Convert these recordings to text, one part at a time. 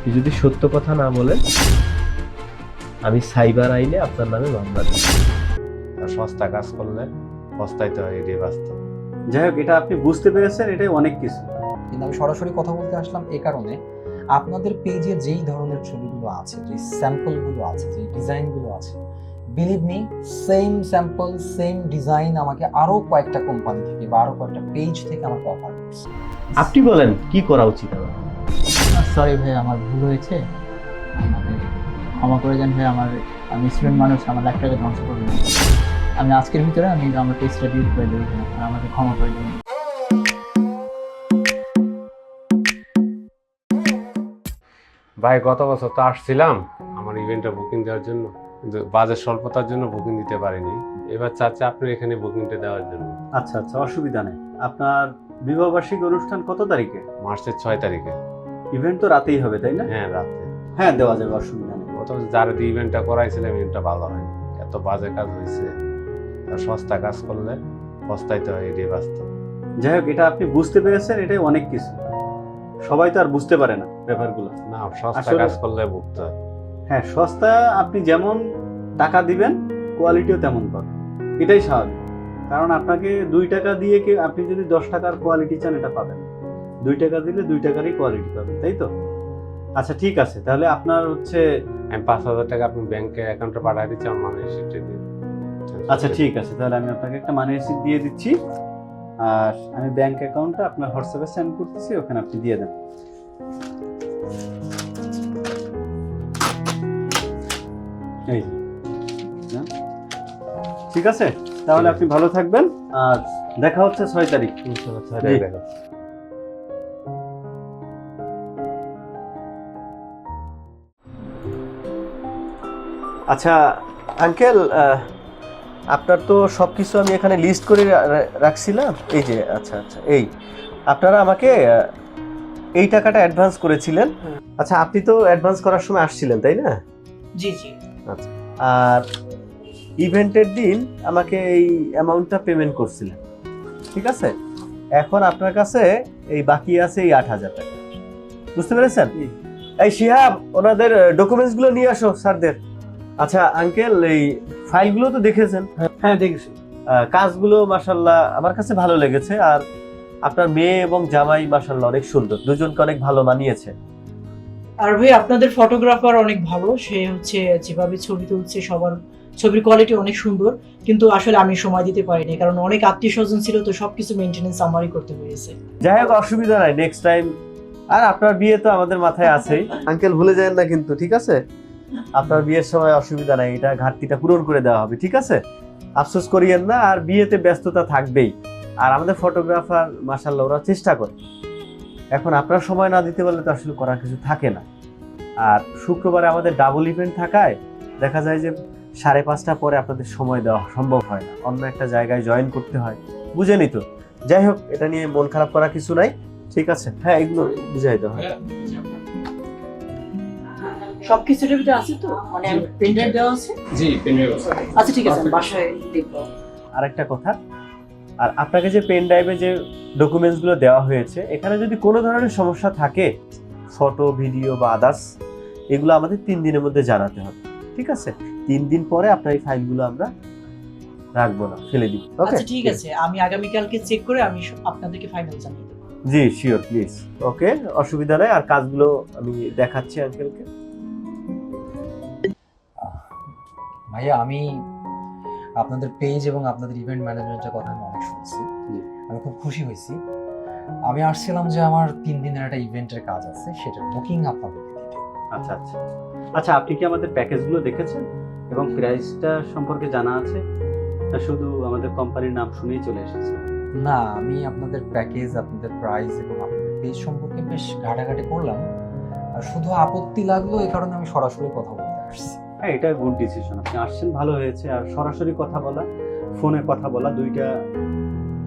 আপনি যদি সত্য কথা না বলেন আমি সাইবার আইনে আপনার নামে মামলা দেব। আর সস্তা কাজ করলে পস্তাইতে হয় এটাই বাস্তব। যাই হোক এটা আপনি বুঝতে পেরেছেন এটাই অনেক কিছু। কিন্তু আমি সরাসরি কথা বলতে আসলাম এই কারণে আপনাদের পেজে যেই ধরনের ছবিগুলো আছে যে স্যাম্পলগুলো আছে যে ডিজাইনগুলো আছে believe me same sample same design আমাকে আরও কয়েকটা কোম্পানি থেকে বা আরও কয়েকটা পেজ থেকে আমাকে অফার করছে। আপনি বলেন কি করা উচিত আমার? সরি ভাই আমার ভুল হয়েছে। আমাকে ক্ষমা করে দেন ভাই আমার আমি স্টুডেন্ট মানুষ আমার লাইফটাকে ধ্বংস করবেন। আমি আজকের ভিতরে আমি আমার পেজটা ডিলিট করে দেবো আর আমাকে ক্ষমা করে দেবেন ভাই গত বছর তো আসছিলাম আমার ইভেন্টটা বুকিং দেওয়ার জন্য। কিন্তু বাজেট স্বল্পতার জন্য বুকিং দিতে পারিনি। এবার চাচ্ছে আপনার এখানে বুকিংটা দেওয়ার জন্য। আচ্ছা আচ্ছা অসুবিধা নেই। আপনার বিবাহবার্ষিকী অনুষ্ঠান কত তারিখে? মার্চের ছয় তারিখে। ইভেন্ট তো রাতেই হবে তাই না? হ্যাঁ রাতে। হ্যাঁ দেওয়া যাবে অসুবিধা নেই। গত যার ইভেন্টটা করাইছিলাম ইভেন্টটা ভালো হয়নি। এত বাজে কাজ হয়েছে আর সস্তা কাজ করলে পস্তাইতে হয় এটাই বাস্তব যাই হোক এটা আপনি বুঝতে পেরেছেন এটাই অনেক কিছু। সবাই তো আর বুঝতে পারে না ব্যাপারগুলো। না সস্তা কাজ করলে ভুগতে হয় হ্যাঁ সস্তা আপনি যেমন টাকা দিবেন কোয়ালিটিও তেমন পাবেন। এটাই স্বাভাবিক। কারণ আপনাকে দুই টাকা দিয়ে কি আপনি যদি দশ টাকার কোয়ালিটি চান এটা পাবেন। দুই টাকা দিলে দুই টাকারই কোয়ালিটি পাবেন তাই তো? আচ্ছা ঠিক আছে তাহলে আপনার হচ্ছে আমি পাঁচ হাজার টাকা আপনি ব্যাংকে অ্যাকাউন্টে পাঠিয়ে দিচ্ছি আমার মানে রিসিপ্টে দিয়ে আচ্ছা ঠিক আছে তাহলে আমি আপনাকে একটা মানি রিসিপ্ট দিয়ে দিচ্ছি আর আমি ব্যাংক অ্যাকাউন্টটা আপনার হোয়াটসঅ্যাপে সেন্ড করতেছি ওখানে আপনি দিয়ে দেন। এই ঠিক আছে তাহলে আপনি ভালো থাকবেন আর দেখা হচ্ছে ছয় তারিখ। ছয়। তারিখে দেখা আচ্ছা আঙ্কেল আপনার তো সব কিছু আমি এখানে লিস্ট করে রাখছিলাম। এই যে আচ্ছা আচ্ছা এই। আপনারা আমাকে এই টাকাটা অ্যাডভান্স করেছিলেন। আচ্ছা আপনি তো অ্যাডভান্স করার সময় আসছিলেন তাই না? জি জি। আচ্ছা আর ইভেন্টের দিন আমাকে এই অ্যামাউন্টটা পেমেন্ট করছিলেন। ঠিক আছে? এখন আপনার কাছে এই বাকি আছে এই আট হাজার টাকা। বুঝতে পেরেছেন? এই শিহাব ওনাদের ডকুমেন্টসগুলো নিয়ে আসো স্যারদের। আচ্ছা আঙ্কেল এই ফাইলগুলো তো দেখেছেন? হ্যাঁ দেখছি। কাজগুলো মাসাল্লাহ আমার কাছে ভালো লেগেছে আর আপনার মেয়ে এবং জামাই মাসাল্লাহ অনেক সুন্দর। দুজনকে অনেক ভালো মানিয়েছে। আর ভাই আপনাদের ফটোগ্রাফার অনেক ভালো। সে হচ্ছে যেভাবে ছবি তুলছে সবার ছবির কোয়ালিটি অনেক সুন্দর। কিন্তু আসলে আমি সময় দিতে পারিনি কারণ অনেক আত্মীয় স্বজন ছিল তো সবকিছু মেনটেনেন্স আমারই করতে হয়েছে। যাই হোক অসুবিধা নাই নেক্সট টাইম আর আপনার বিয়ে তো আমাদের মাথায় আছেই। আঙ্কেল ভুলে যাবেন না কিন্তু ঠিক আছে? আপনার বিয়ের সময় অসুবিধা নাই, এটা ঘাটতিটা পূরণ করে দেওয়া হবে, ঠিক আছে? আফসোস করিয়েন না, আর বিয়েতে ব্যস্ততা থাকবেই। আর আমাদের ফটোগ্রাফার মাসাল্লাহ ওরা চেষ্টা করে। এখন আপনার সময় না দিতে পারলে তো আসলে করার কিছু থাকে না। আর শুক্রবারে আমাদের ডাবল ইভেন্ট থাকায় দেখা যায় যে সাড়ে পাঁচটা পরে আপনাদের সময় দেওয়া সম্ভব হয় না। অন্য একটা জায়গায় জয়েন করতে হয়। বুঝেনি তো? যাই হোক, এটা নিয়ে মন খারাপ করা কিছু নাই। ঠিক আছে? হ্যাঁ এগুলো বুঝাই দাও। হ্যাঁ সবকিছু ভিতরে আছে তো? মানে প্রিন্টার দেওয়া আছে? জি পেনড্রাইভ আচ্ছা ঠিক আছে বাসায় দেখব। আরেকটা কথা আর আপনাকে যে পেন ড্রাইভে যে ডকুমেন্টসগুলো দেওয়া হয়েছে এখানে যদি কোনো ধরনের সমস্যা থাকে ফটো ভিডিও বা আদার্স এগুলো আমাদের তিন দিনের মধ্যে জানাতে হবে ঠিক আছে? তিন দিন পরে আপনার এই ফাইলগুলো আমরা রাখব না ফেলে দিব ওকে আচ্ছা ঠিক আছে আমি আগামীকালকে চেক করে আমি আপনাদেরকে ফাইনাল জানিয়ে দেবো। জি শিওর প্লিজ ওকে অসুবিধা নাই আর কাজগুলো আমি দেখাচ্ছি আঙ্কেলকে ভাইয়া আমি আপনাদের পেজ এবং আপনাদের ইভেন্ট ম্যানেজমেন্টের কথা আমি অনেক শুনছি আমি খুব খুশি হয়েছি। আমি আসছিলাম যে আমার তিন দিনের একটা ইভেন্টের কাজ আছে সেটার বুকিং আপনাদেরকে দিতে। আচ্ছা আচ্ছা। আচ্ছা আপনি কি আমাদের প্যাকেজগুলো দেখেছেন? এবং প্রাইসটা সম্পর্কে জানা আছে? না শুধু আমাদের কোম্পানির নাম শুনেই চলে এসেছে? না আমি আপনাদের প্যাকেজ আপনাদের প্রাইস এবং আপনাদের পেজ সম্পর্কে বেশ ঘাটাঘাটি করলাম। আর শুধু আপত্তি লাগল এই কারণে আমি সরাসরি কথা বলতে আসছি। হ্যাঁ এটা গুড ডিসিশন আপনি আসছেন, ভালো হয়েছে। আর সরাসরি কথা বলা ফোনে কথা বলা দুইটা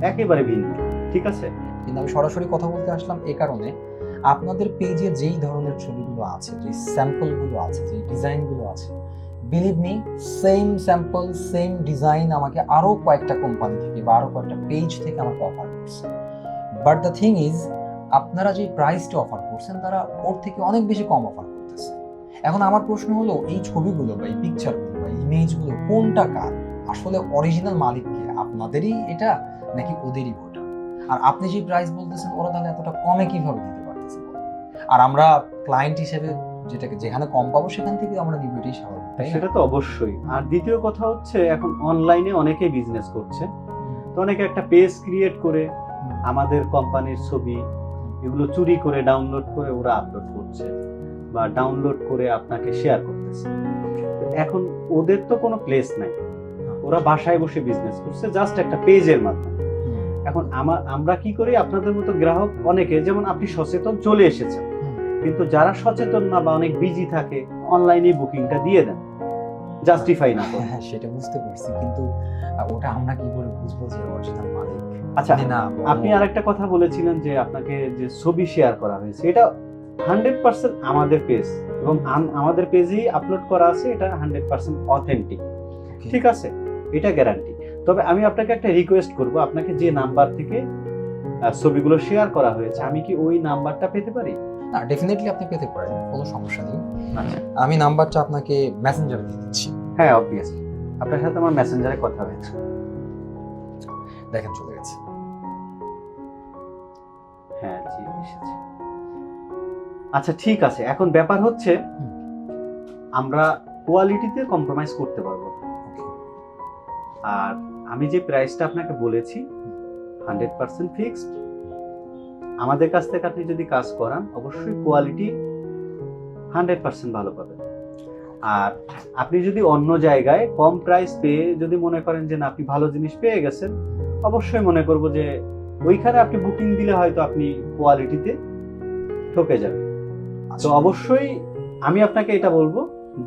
একেবারে ভিন্ন, ঠিক আছে? কিন্তু আমি সরাসরি কথা বলতে আসলাম এই কারণে, আপনাদের পেজে যেই ধরনের ছবিগুলো আছে যে স্যাম্পলগুলো আছে যে ডিজাইনগুলো আছে believe me same sample same design আমাকে আরও কয়েকটা কোম্পানি থেকে বা আরও কয়েকটা পেজ থেকে আমাকে অফার করছে। বাট দ্য থিং ইজ আপনারা যে প্রাইসটা অফার করছেন, তারা ওর থেকে অনেক বেশি কম অফার এখন আমার প্রশ্ন হলো এই ছবিগুলো বা এই পিকচারগুলো বা ইমেজগুলো কোনটা কার? আসলে অরিজিনাল মালিককে আপনাদেরই এটা নাকি ওদেরই ওটা আর আপনি যে প্রাইস বলতেছেন ওরা তাহলে এতটা কমে কীভাবে দিতে পারতেছে আর আমরা ক্লায়েন্ট হিসেবে যেটাকে যেখানে কম পাবো সেখান থেকে আমরা নিব এটাই স্বাভাবিক সেটা তো অবশ্যই। আর দ্বিতীয় কথা হচ্ছে এখন অনলাইনে অনেকেই বিজনেস করছে। তো অনেকে একটা পেজ ক্রিয়েট করে আমাদের কোম্পানির ছবি এগুলো চুরি করে ডাউনলোড করে ওরা আপলোড করছে। বা ডাউনলোড করে আপনাকে শেয়ার করতেছে। এখন ওদের তো কোনো প্লেস নাই। ওরা বাসায় বসে বিজনেস করছে জাস্ট একটা পেজের মাধ্যমে। এখন আমার আমরা কি করি? আপনাদের মতো গ্রাহক অনেকে যেমন আপনি সচেতন চলে এসেছেন। কিন্তু যারা সচেতন না বা অনেক বিজি থাকে অনলাইনে বুকিংটা দিয়ে দেন। জাস্টিফাই না হ্যাঁ সেটা বুঝতে পারছি। কিন্তু ওটা আমরা কি করে বুঝব যে অরিজিনাল মালিক? আচ্ছা আপনি আরেকটা কথা বলেছিলেন যে আপনাকে যে ছবি শেয়ার করা হয়েছে এটা হান্ড্রেড পার্সেন্ট আমাদের পেজ এবং আমাদের পেজেই আপলোড করা আছে এটা হান্ড্রেড পার্সেন্ট অথেন্টিক ঠিক আছে? এটা গ্যারান্টি তবে আমি আপনাকে একটা রিকোয়েস্ট করব আপনাকে যে নাম্বার থেকে ছবিগুলো শেয়ার করা হয়েছে আমি কি ওই নাম্বারটা পেতে পারি? না ডেফিনেটলি আপনি পেতে পারেন কোনো সমস্যা নেই। আচ্ছা। আমি নাম্বারটা আপনাকে মেসেঞ্জারে দিয়ে দিচ্ছি। হ্যাঁ অবভিয়াসলি আপনার সাথে আমার মেসেঞ্জারে কথা হয়েছে। দেখেন চলে গেছে। হ্যাঁ জি এসেছে। আচ্ছা ঠিক আছে। এখন ব্যাপার হচ্ছে আমরা কোয়ালিটিতে কম্প্রোমাইজ করতে পারব। আর আমি যে প্রাইসটা আপনাকে বলেছি হান্ড্রেড পার্সেন্ট ফিক্সড আমাদের কাছ থেকে আপনি যদি কাজ করান অবশ্যই কোয়ালিটি হান্ড্রেড পার্সেন্ট ভালো পাবেন। আর আপনি যদি অন্য জায়গায় কম প্রাইস পেয়ে যদি মনে করেন যে না আপনি ভালো জিনিস পেয়ে গেছেন অবশ্যই মনে করব যে ওইখানে আপনি বুকিং দিলে হয়তো আপনি কোয়ালিটিতে ঠকে যাবেন। তো আচ্ছা অবশ্যই আমি আপনাকে এটা বলব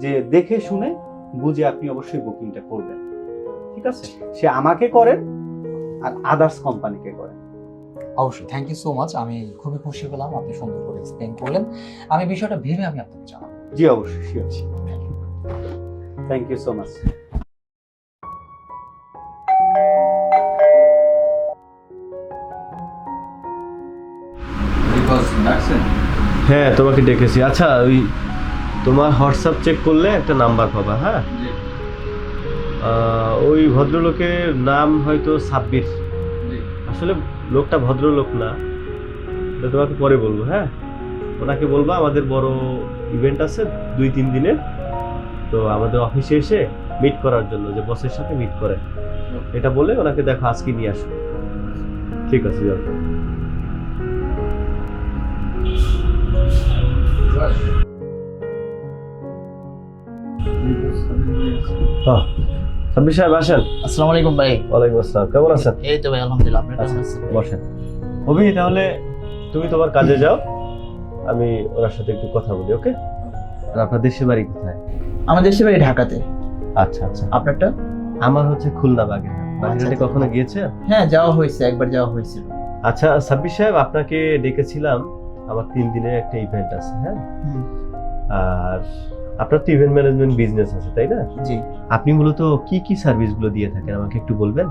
যে দেখে শুনে বুঝে আপনি অবশ্যই বুকিংটা করবেন। ঠিক আছে? সে আমাকে করেন আর আদার্স কোম্পানিকে করেন অবশ্যই থ্যাংক ইউ সো মাচ আমি খুবই খুশি হলাম আপনি সুন্দর করে এক্সপ্লেন করলেন। আমি বিষয়টা ভেবে আমি আপনাকে জানাব। জি অবশ্যই থ্যাংক ইউ সো মাচ হ্যাঁ তোমাকে ডেকেছি। আচ্ছা ওই তোমার হোয়াটসঅ্যাপ চেক করলে একটা নাম্বার পাবা হ্যাঁ? ওই ভদ্রলোকের নাম হয়তো সাব্বির। আসলে লোকটা ভদ্রলোক না। তো তোমাকে পরে বলব হ্যাঁ? ওনাকে বলবা আমাদের বড় ইভেন্ট আছে দুই তিন দিনের। তো আমাদের অফিসে এসে মিট করার জন্য যে বসের সাথে মিট করে। এটা বলে ওনাকে দেখো আজকে নিয়ে আসো। ঠিক আছে যাও। হ্যাঁ সাব্বির সাহেব আসেন। আসসালামু আলাইকুম ভাই। ওয়ালাইকুম আসসালাম কেমন আছেন? এই তো ভাই আলহামদুলিল্লাহ আপনার কেমন আচ্ছা, আছেন? বসেন। অভি তাহলে তুমি তোমার কাজে যাও আমি ওনার সাথে একটু কথা বলি ওকে? আর আপনার দেশের বাড়ি কোথায়? আমার দেশে বাড়ি ঢাকাতে। আচ্ছা আচ্ছা। আপনারটা? আমার হচ্ছে খুলনা বাগেরহাট। বাগেরহাটে আচ্ছা। কখনো গিয়েছে হ্যাঁ যাওয়া হয়েছে একবার যাওয়া হয়েছিল। আচ্ছা সাব্বির সাহেব আপনাকে ডেকেছিলাম আমার তিন দিনের একটা ইভেন্ট আছে হ্যাঁ? আর আপনার তো ইভেন্ট ম্যানেজমেন্ট বিজনেস আছে তাই না? জি। আপনি মূলত কি কি সার্ভিসগুলো দিয়ে থাকেন আমাকে একটু বলবেন?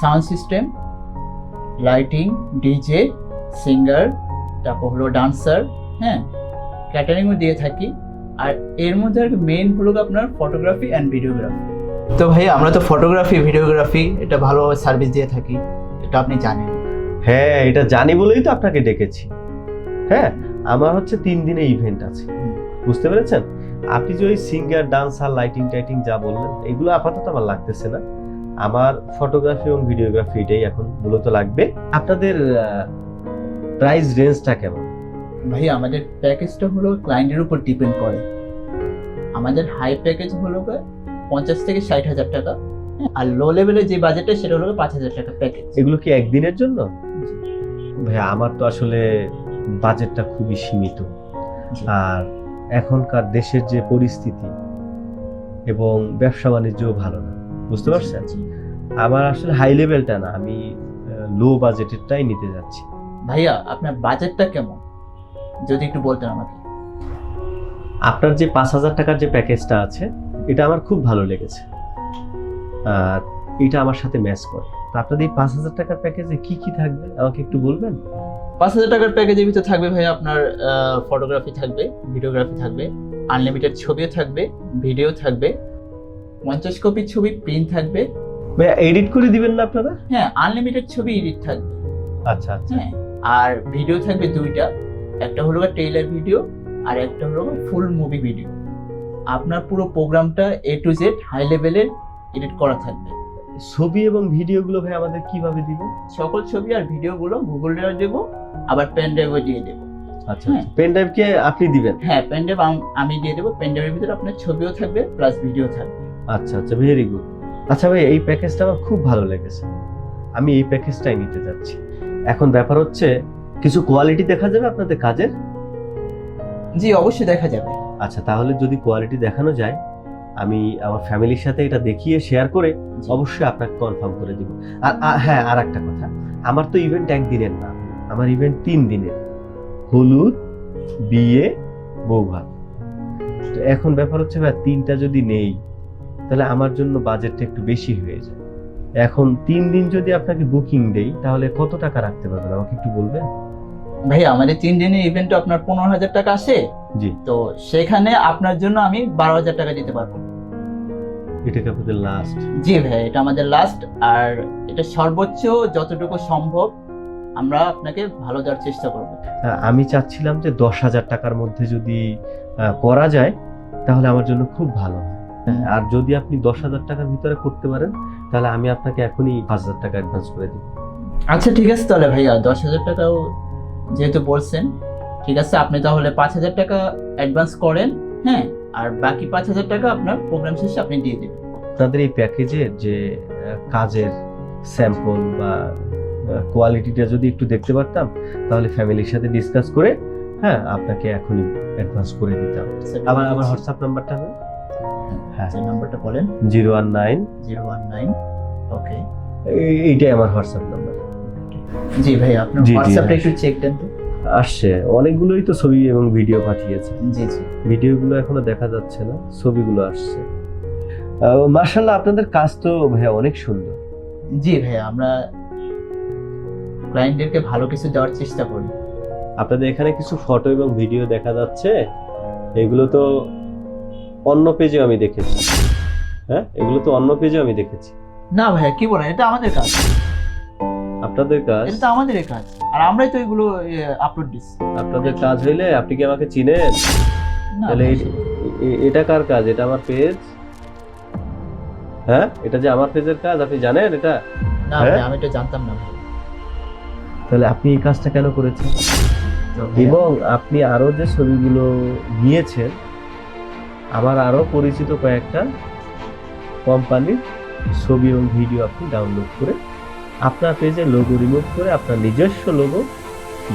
Sound system lighting DJ singer তারপর হলো ডান্সার হ্যাঁ? ক্যাটারিংও দিয়ে থাকি। আর এর মধ্যে আর মেইন হলো আপনার ফটোগ্রাফি অ্যান্ড ভিডিওগ্রাফি তো ভাই আমরা তো ফটোগ্রাফি ভিডিওগ্রাফি এটা ভালো সার্ভিস দিয়ে থাকি এটা আপনি জানেন। হ্যাঁ এটা জানি বলেই তো আপনাকে ডেকেছি। হ্যাঁ আমার হচ্ছে তিন দিনে ইভেন্ট আছে। বুঝতে পেরেছেন? আপনি যে ওই সিঙ্গার ডান্সার লাইটিং টাইটিং যা বললেন এগুলো আপাতত আমার লাগতেছে না। আমার ফটোগ্রাফি এবং ভিডিওগ্রাফি এটাই এখন মূলত লাগবে। আপনাদের প্রাইস রেঞ্জটা কেমন? ভাই আমাদের প্যাকেজটা হলো ক্লায়েন্টের উপর ডিপেন্ড করে। আমাদের হাই প্যাকেজ হলো পঞ্চাশ থেকে ষাট হাজার টাকা। আর লো লেভেলের যে বাজেটটা সেটা হলো পাঁচ হাজার টাকা প্যাকেজ এগুলো কি একদিনের জন্য? ভাই আমার তো আসলে বাজেটটা খুবই সীমিত। আর এখনকার দেশের যে পরিস্থিতি এবং ব্যবসা বাণিজ্যও ভালো না বুঝতে পারছেন? আমার আসলে হাই লেভেলটা না আমি লো বাজেটেরটাই নিতে যাচ্ছি। ভাইয়া আপনার বাজেটটা কেমন? যদি একটু বলতেন আমাকে। আপনার যে পাঁচ হাজার টাকার যে প্যাকেজটা আছে এটা আমার খুব ভালো লেগেছে। আর এটা আমার সাথে ম্যাচ করে। তো আপনাদের এই পাঁচ হাজার টাকার প্যাকেজে কি কি থাকবে আমাকে একটু বলবেন? পাঁচ হাজার টাকার প্যাকেজের ভিতরে থাকবে ভাই আপনার ফটোগ্রাফি থাকবে ভিডিওগ্রাফি থাকবে আনলিমিটেড ছবিও থাকবে ভিডিও থাকবে পঞ্চাশ কপি ছবি প্রিন্ট থাকবে। ভাইয়া এডিট করে দিবেন না আপনারা? হ্যাঁ আনলিমিটেড ছবি এডিট থাকবে। আচ্ছা আচ্ছা। হ্যাঁ আর ভিডিও থাকবে দুইটা। একটা হলো ট্রেইলার ভিডিও আর একটা হলো ফুল মুভি ভিডিও আপনার পুরো প্রোগ্রামটা এ টু জেড হাই লেভেলের এডিট করা থাকবে। ছবি এবং ভিডিওগুলো ভাই আমাদের কীভাবে দিবেন সকল ছবি আর ভিডিওগুলো গুগল ড্রাইভে দেবো আবার পেন ড্রাইভে দিয়ে দেবো। আচ্ছা হ্যাঁ। পেন ড্রাইভকে আপনি দিবেন? হ্যাঁ পেন ড্রাইভ আমি দিয়ে দেবো পেন ড্রাইভের ভিতরে আপনার ছবিও থাকবে প্লাস ভিডিও থাকবে। আচ্ছা আচ্ছা ভেরি গুড আচ্ছা ভাই এই প্যাকেজটা আমার খুব ভালো লেগেছে। আমি এই প্যাকেজটাই নিতে যাচ্ছি। এখন ব্যাপার হচ্ছে কিছু কোয়ালিটি দেখা যাবে আপনাদের কাজের? জি অবশ্যই দেখা যাবে। আচ্ছা তাহলে যদি কোয়ালিটি দেখানো যায় আমি আমার ফ্যামিলির সাথে এটা দেখিয়ে শেয়ার করে অবশ্যই আপনাকে কনফার্ম করে দিব। আর হ্যাঁ আর একটা কথা। আমার তো ইভেন্ট একদিনের না। আমার ইভেন্ট তিন দিনের। হলুদ বিয়ে বৌভাত। তো এখন ব্যাপার হচ্ছে ভাই তিনটা যদি নেই তাহলে আমার জন্য বাজেটটা একটু বেশি হয়ে যায়। এখন তিন দিন যদি আপনাকে বুকিং দেই তাহলে কত টাকা রাখতে পারবেন? আমাকে একটু বলবেন? ভাই আমাদের তিন দিনের ইভেন্টে আপনার পনেরো হাজার টাকা আসে জি। তো সেখানে আপনার জন্য আমি বারো হাজার টাকা দিতে পারব। এটাকে আপনাদের লাস্ট জি ভাই এটা আমাদের লাস্ট আর এটা সর্বোচ্চ যতটুকু সম্ভব আমরা আপনাকে ভালো দেওয়ার চেষ্টা করব। হ্যাঁ, আমি চাচ্ছিলাম যে দশ হাজার টাকার মধ্যে যদি করা যায় তাহলে আমার জন্য খুব ভালো হয়। আর যদি আপনি দশ হাজার টাকার ভিতরে করতে পারেন তাহলে আমি আপনাকে এখনই পাঁচ হাজার টাকা অ্যাডভান্স করে দিই আচ্ছা ঠিক আছে তাহলে ভাইয়া দশ হাজার টাকাও যেহেতু বলছেন ঠিক আছে আপনি তাহলে পাঁচ হাজার টাকা অ্যাডভান্স করেন হ্যাঁ আর বাকি পাঁচ হাজার টাকা আপনার প্রোগ্রাম শেষে আপনি দিয়ে দেবেন। তাদের এই প্যাকেজের যে কাজের স্যাম্পল বা কোয়ালিটিটা যদি একটু দেখতে পারতাম তাহলে ফ্যামিলির সাথে ডিসকাস করে হ্যাঁ আপনাকে এখনই অ্যাডভান্স করে দিতাম আবার আমার হোয়াটসঅ্যাপ নাম্বারটা হ্যাঁ। নাম্বারটা বলেন। Zero one nine. Zero one nine. Okay এইটাই আমার হোয়াটসঅ্যাপ নাম্বার জি ভাই আপনার জি, জি, হোয়াটসঅ্যাপটা। একটু চেক দেন তো। আসছে অনেকগুলোই তো ছবি এবং ভিডিও পাঠিয়েছে। জি জি। ভিডিওগুলো এখনও দেখা যাচ্ছে না ছবিগুলো আসছে। মার্শাল্লাহ আপনাদের কাজ তো ভাইয়া অনেক সুন্দর। জি ভাই আমরা ক্লায়েন্টদেরকে ভালো কিছু দেওয়ার চেষ্টা করি। আপনাদের এখানে কিছু ফটো এবং ভিডিও দেখা যাচ্ছে। এগুলো তো অন্য পেজে আমি দেখেছি। হ্যাঁ এগুলো তো অন্য পেজে আমি দেখেছি। না ভাইয়া কি বলেন? এটা আমাদের কাজ। আপনাদের কাজ? এটা তো আমাদের কাজ। আর আমরাই তো এগুলো আপলোড দিচ্ছি। আপনাদের কাজ হইলে আপনি কি আমাকে চিনেন? তাহলে এটা কার কাজ? এটা আমার পেজ হ্যাঁ? এটা যে আমার পেজের কাজ আপনি জানেন এটা? না হ্যাঁ? আমি এটা জানতাম না তাহলে আপনি এই কাজটা কেন করেছেন? এবং আপনি আরও যে ছবিগুলো নিয়েছেন আমার আরও পরিচিত কয়েকটা কোম্পানির ছবি এবং ভিডিও আপনি ডাউনলোড করে আপনার পেজে লোগো রিমুভ করে আপনার নিজস্ব লোগো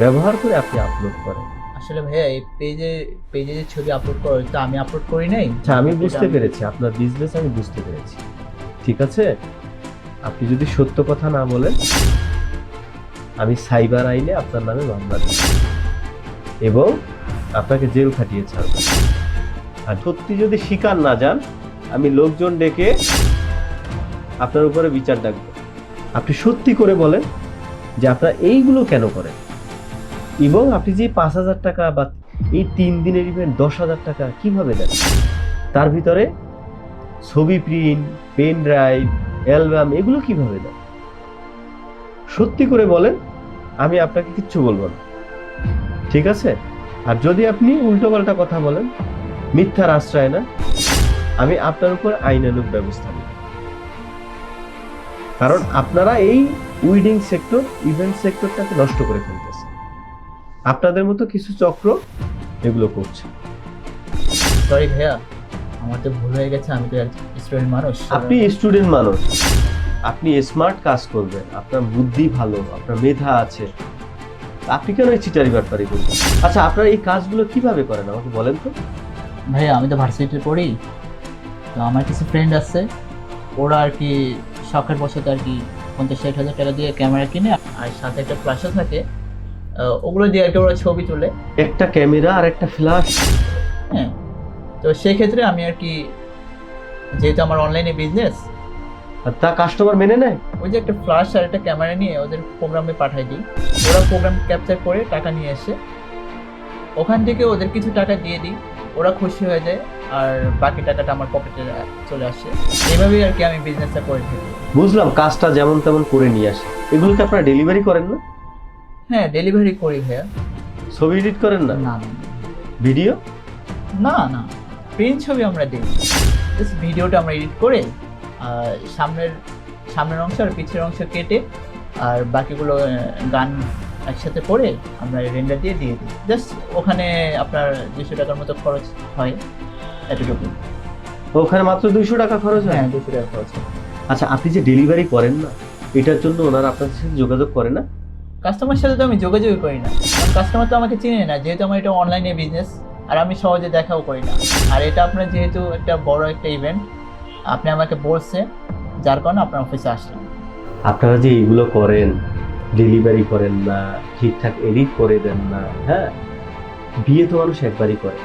ব্যবহার করে আপনি আপলোড করেন। আসলে ভাইয়া এই পেজে পেজে যে ছবি আপলোড করা হয়েছে, তা আমি আপলোড করি নাই? আচ্ছা আমি বুঝতে পেরেছি। আপনার বিজনেস আমি বুঝতে পেরেছি। ঠিক আছে? আপনি যদি সত্য কথা না বলেন আমি সাইবার আইনে আপনার নামে মামলা দেব। এবং আপনাকে জেল খাটিয়ে ছাড়ব। আর সত্যি যদি স্বীকার না যান আমি লোকজন ডেকে আপনার উপরে বিচার ডাকবো। আপনি সত্যি করে বলেন যে আপনারা এইগুলো কেন করেন? এবং আপনি যে পাঁচ হাজার টাকা বা এই তিন দিনের ইভেন্ট দশ হাজার টাকা কীভাবে দেন? তার ভিতরে ছবি প্রিন্ট পেন ড্রাইভ অ্যালবাম এগুলো কীভাবে দেন? সত্যি করে বলেন, আমি আপনাকে কিচ্ছু বলব না। ঠিক আছে? আর যদি আপনি উল্টোপাল্টা কথা বলেন, মিথ্যার আশ্রয় না আমি আপনার উপর আইনানুগ ব্যবস্থা নেব। কারণ আপনারা এই উইডিং সেক্টর ইভেন্ট সেক্টরটাকে নষ্ট করে ফেলতেছে আপনাদের মতো কিছু চক্র এগুলো করছে। সরি ভাইয়া আমার তো ভুল হয়ে গেছে আমি তো স্টুডেন্ট মানুষ। আপনি স্টুডেন্ট মানুষ। আপনি স্মার্ট কাজ করবেন আপনার বুদ্ধি ভালো আপনার মেধা আছে। আপনি কেন এই চিটারি ব্যাপারে করবেন আচ্ছা আপনার এই কাজগুলো কীভাবে করেন আমাকে বলেন তো। ভাইয়া আমি তো ভার্সিটিতে পড়ি তো আমার কিছু ফ্রেন্ড আছে ওরা আর কি শখের বসতে আর কি পঞ্চাশ ষাট হাজার টাকা দিয়ে ক্যামেরা কিনে আর সাথে একটা ফ্ল্যাশও থাকে। ওগুলো দিয়ে একটা ওরা ছবি তোলে। একটা ক্যামেরা আর একটা ফ্ল্যাশ হ্যাঁ। তো সেই ক্ষেত্রে আমি আর কি যেহেতু আমার অনলাইনে বিজনেস তা কাস্টমার মেনে নেয়? ওই যে একটা ফ্ল্যাশ আর একটা ক্যামেরা নিয়ে ওদের প্রোগ্রামে পাঠাই দিই। ওরা প্রোগ্রাম ক্যাপচার করে টাকা নিয়ে এসে ওখান থেকে ওদের কিছু টাকা দিয়ে দিই। ওরা খুশি হয়ে যায় আর বাকি টাকাটা আমার পকেটে চলে আসে। এইভাবেই আর কি আমি বিজনেসটা করে থাকি। বুঝলাম কাজটা যেমন তেমন করে নিয়ে আসে। এগুলোকে আপনারা ডেলিভারি করেন না? হ্যাঁ ডেলিভারি করি ভাইয়া। ছবি এডিট করেন না? না ভিডিও? না না। প্রিন্ট ছবি আমরা দিই। জাস্ট ভিডিওটা আমরা এডিট করে আর সামনের সামনের অংশ আর পিছের অংশ কেটে আর বাকিগুলো গান একসাথে করে আমরা রেন্ডার দিয়ে দিয়ে দিই। জাস্ট ওখানে আপনার দুশো টাকার মতো খরচ হয় এতটুকু। ওখানে মাত্র দুইশো টাকা খরচ হয়? হ্যাঁ দুশো টাকা খরচ হয়। আচ্ছা আপনি যে ডেলিভারি করেন না এটার জন্য ওনারা আপনার সাথে যোগাযোগ করে না? কাস্টমার সাথে তো আমি যোগাযোগই করি না। কাস্টমার তো আমাকে চিনে না যেহেতু আমার এটা অনলাইনে বিজনেস আর আমি সহজে দেখাও করি না। আর এটা আপনার যেহেতু একটা বড় একটা ইভেন্ট আপনি আমাকে বলছে যার কারণে আপনার অফিসে আসলাম। আপনারা যে এইগুলো করেন ডেলিভারি করেন না, ঠিকঠাক এডিট করে দেন না হ্যাঁ? বিয়ে তো মানুষ একবারই করে।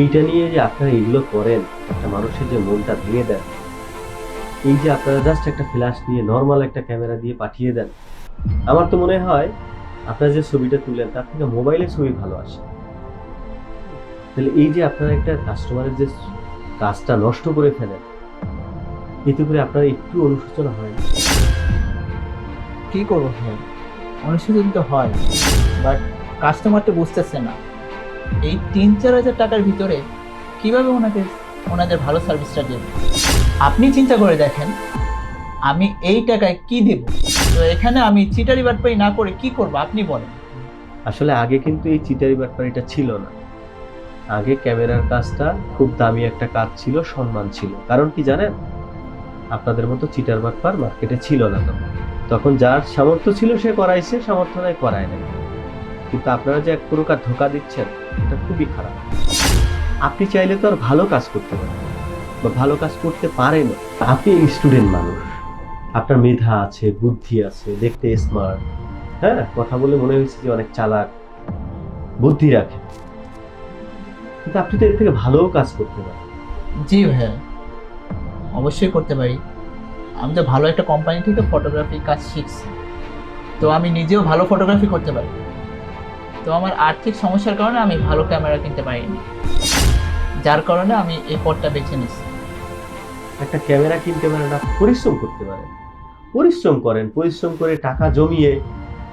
এইটা নিয়ে যে আপনারা এইগুলো করেন, একটা মানুষের যে মনটা ভেঙে দেন, এই যে আপনারা জাস্ট একটা ফ্ল্যাশ নিয়ে নর্মাল একটা ক্যামেরা দিয়ে পাঠিয়ে দেন, আমার তো মনে হয় আপনারা যে ছবিটা তুলেন, তার থেকে মোবাইলে ছবি ভালো আসে। তাহলে এই যে আপনারা একটা কাস্টমারের যে কাজটা নষ্ট করে ফেলেন, এতে করে আপনার একটু অনুশোচনা হয় না? কি করব ভাই? অনুশোচন তো হয় বাট কাস্টমার তো বুঝতেছে না। এই তিন, চার হাজার টাকার ভিতরে কীভাবে ওনাকে, ওনাদের ভালো সার্ভিসটা দেবে? আপনি চিন্তা করে দেখেন, আমি এই টাকায় কি দেব? তো এখানে আমি চিটারি বাটপাই না করে কি করব, আপনি বলেন। আসলে আগে কিন্তু এই চিটারি ব্যাপারটা ছিল না। আগে ক্যামেরার কাজটা খুব দামি একটা কাজ ছিল, সম্মান ছিল। কারণ কি জানেন? আপনাদের মতো চিটার বাটপার মার্কেটে ছিল না তখন। তখন যার সামর্থ্য ছিল সে করাইছে সামর্থ্য নাই, করায় নাই। কিন্তু আপনারা যে এক প্রকার ধোকা দিচ্ছেন, এটা খুবই খারাপ। আপনি চাইলে তো আর ভালো কাজ করতে পারেন, বা ভালো কাজ করতে পারেন। আপনি স্টুডেন্ট মানুষ। আপনার মেধা আছে, বুদ্ধি আছে, দেখতে স্মার্ট হ্যাঁ কথা বলে মনে হয়েছে যে অনেক চালাক, বুদ্ধি রাখে। কিন্তু আপনি তো এর থেকে ভালোও কাজ করতে পারেন। জি হ্যাঁ অবশ্যই করতে পারি। আমি তো ভালো একটা কোম্পানি থেকে ফটোগ্রাফি কাজ শিখছি। তো আমি নিজেও ভালো ফটোগ্রাফি করতে পারি। তো আমার আর্থিক সমস্যার কারণে আমি ভালো ক্যামেরা কিনতে পারিনি। যার কারণে আমি এই পথটা বেছে নিচ্ছি একটা ক্যামেরা কিনতে পারেন আপনি পরিশ্রম করতে পারেন। পরিশ্রম করেন পরিশ্রম করে টাকা জমিয়ে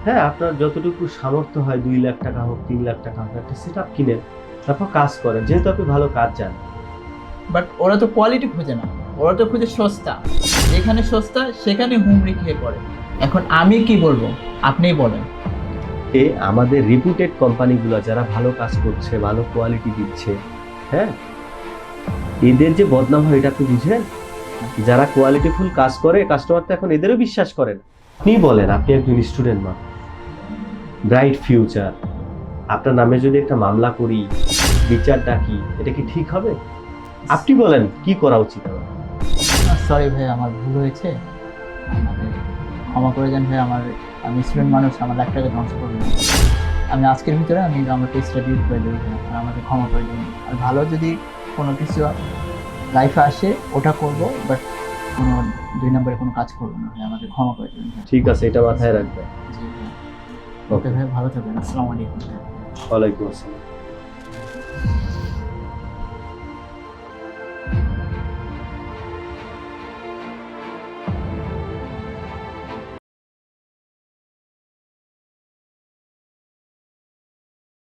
হ্যাঁ আপনার যতটুকু সামর্থ্য হয় দুই লাখ টাকা হোক তিন লাখ টাকা হোক একটা সেট আপ কিনেন তারপর কাজ করেন। যেহেতু আপনি ভালো কাজ জানেন। বাট ওরা তো কোয়ালিটি খোঁজে না। ওরা তো খুঁজে সস্তা। যেখানে সস্তা, সেখানে হুমড়ি খেয়ে পড়ে। এখন আমি কি বলব? আপনিই বলেন। এ আমাদের রিপুটেড কোম্পানিগুলো যারা ভালো কাজ করছে, ভালো কোয়ালিটি দিচ্ছে হ্যাঁ? এদের যে বদনাম হয়, এটা আপনি বুঝেন? যারা কোয়ালিটিফুল কাজ করে কাস্টমার তো এখন এদেরও বিশ্বাস করেন। আপনি বলেন, আপনি একজন স্টুডেন্ট মা। ব্রাইট ফিউচার আপনার নামে যদি একটা মামলা করি বিচার ডাকি এটা কি ঠিক হবে? আপনি বলেন, কি করা উচিত আমার? সরি ভাই আমার ভুল হয়েছে। আমাকে ক্ষমা করে দেন ভাই আমার আমি স্টুডেন্ট মানুষ আমার লাইফটাকে ধ্বংস করবেন না। আমি আজকের ভিতরে আমি আমার টেস্টটা ডিলিট করে দেবো আর আমাকে ক্ষমা করে দেবেন। আর ভালো যদি কোনো কিছু লাইফে আসে ওটা করব বাট কোনো দুই নম্বরে কোনো কাজ করব না ভাই আমাকে ক্ষমা করে দেবেন ঠিক আছে এটা মাথায় রাখবেন। ওকে ভাই ভালো থাকবেন আসসালামু আলাইকুম। ওয়ালাইকুম আসসালাম।